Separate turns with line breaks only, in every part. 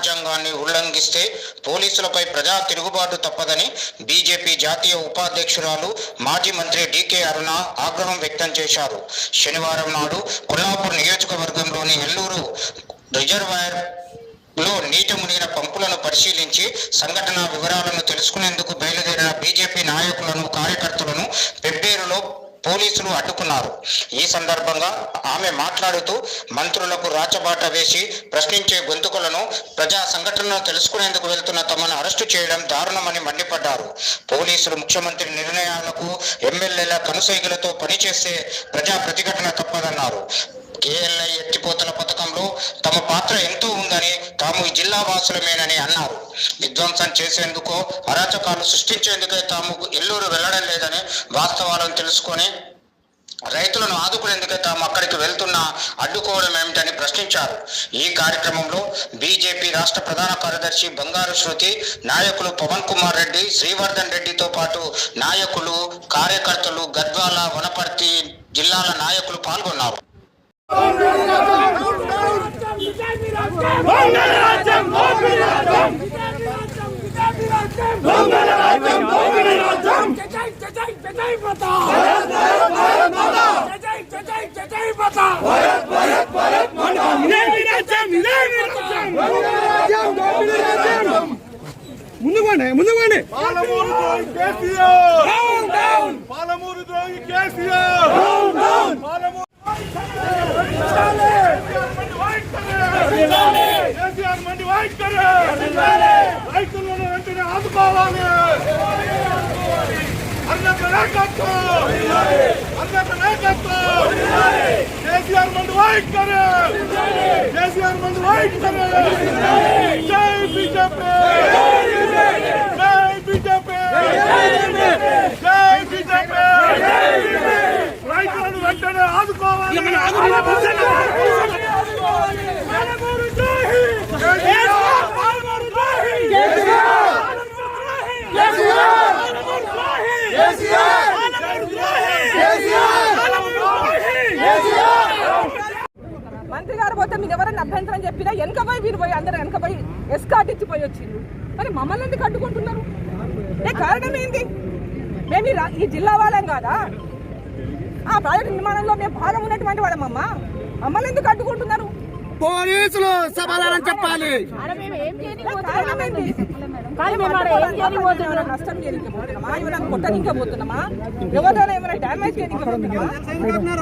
రాజ్యాంగాన్ని ఉల్లంఘిస్తే పోలీసులపై ప్రజా తిరుగుబాటు తప్పదని బీజేపీ జాతీయ ఉపాధ్యక్షురాలు మాజీ మంత్రి డీకే అరుణ ఆగ్రహం వ్యక్తం చేశారు. శనివారం నాడు కొల్లాపూర్ నియోజకవర్గంలోని ఎల్లూరు రిజర్వాయర్లో నీట మునిగిన పంపులను పరిశీలించి సంఘటన వివరాలను తెలుసుకునేందుకు బయలుదేరిన బీజేపీ నాయకులను కార్యకర్తలను పోలీసులు అడ్డుకున్నారు. ఈ సందర్భంగా ఆమె మాట్లాడుతూ మంత్రులకు రాచబాట వేసి ప్రశ్నించే గొంతుకులను ప్రజా సంఘటనను తెలుసుకునేందుకు వెళ్తున్న తమను అరెస్టు చేయడం దారుణమని మండిపడ్డారు. పోలీసులు ముఖ్యమంత్రి నిర్ణయాలకు ఎమ్మెల్యేల కనుసైగులతో పనిచేస్తే ప్రజా ప్రతిఘటన తప్పదన్నారు. కేఎల్ఐ ఎత్తిపోతల పథకంలో తమ పాత్ర ఎంతో ఉందని తాము ఈ జిల్లా వాసులమేనని అన్నారు. విధ్వంసం చేసేందుకు అరాచకాలు సృష్టించేందుకే తాము ఎల్లూరు వెళ్ళడం లేదని వాస్తవాలను తెలుసుకొని రైతులను ఆదుకునేందుకే తాము అక్కడికి వెళ్తున్నా అడ్డుకోవడం ఏమిటని ప్రశ్నించారు. ఈ కార్యక్రమంలో బీజేపీ రాష్ట్ర ప్రధాన కార్యదర్శి బంగారు శృతి నాయకులు పవన్ కుమార్ రెడ్డి శ్రీవర్ధన్ రెడ్డితో పాటు నాయకులు కార్యకర్తలు గద్వాల వనపర్తి జిల్లాల నాయకులు పాల్గొన్నారు.
ముందుకోండి ముందుకోండి
పాలమూరు ద్రోహి కేసీఆర్! పాలమూరు ద్రోహి కేసీఆర్! రైతులను వెంటనే ఆదుకోవాలి. అన్నక నాయకత్వం. అన్నక నాయకత్వం. కేసీఆర్ మండి వైఖరి కేసీఆర్ మండి వైఖరి జై బీజేపీ. జై బీజేపీ. జై బీజేపీ. రైతులను వెంటనే ఆదుకోవాలి. పాలమూరు ద్రోహి కేసీఆర్ పాలమూరు ద్రోహి
కేసీఆర్ కేసీఆర్ కేసీఆర్ కేసీఆర్
పోతే మీరు ఎవరైనా అభ్యంతరం చెప్పినా వెనక పోయి మీరు పోయి అందరూ వెనక పోయి ఎస్కాట్ ఇచ్చి పోయి వచ్చిండ్రు. మరి మమ్మల్ని ఎందుకు అడ్డుకుంటున్నారు? ఏ కారణం ఏంటి మేము ఈ జిల్లా వాళ్ళం కాదా? ఆ ప్రాజెక్టు నిర్మాణంలో మేము భాగం ఉన్నటువంటి వాళ్ళమమ్మా మమ్మల్ని ఎందుకు అడ్డుకుంటున్నారు?
పోలీసులు సమాధానం చెప్పాలి.
నష్టం చేయకపోతున్నామా ఏమైనా కొట్టనింకపోతున్నామా ఎవరైనా ఏమైనా డ్యామేజ్ చేయకపోతున్నామా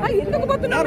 ఆ, ఎందుకు పోతున్నాం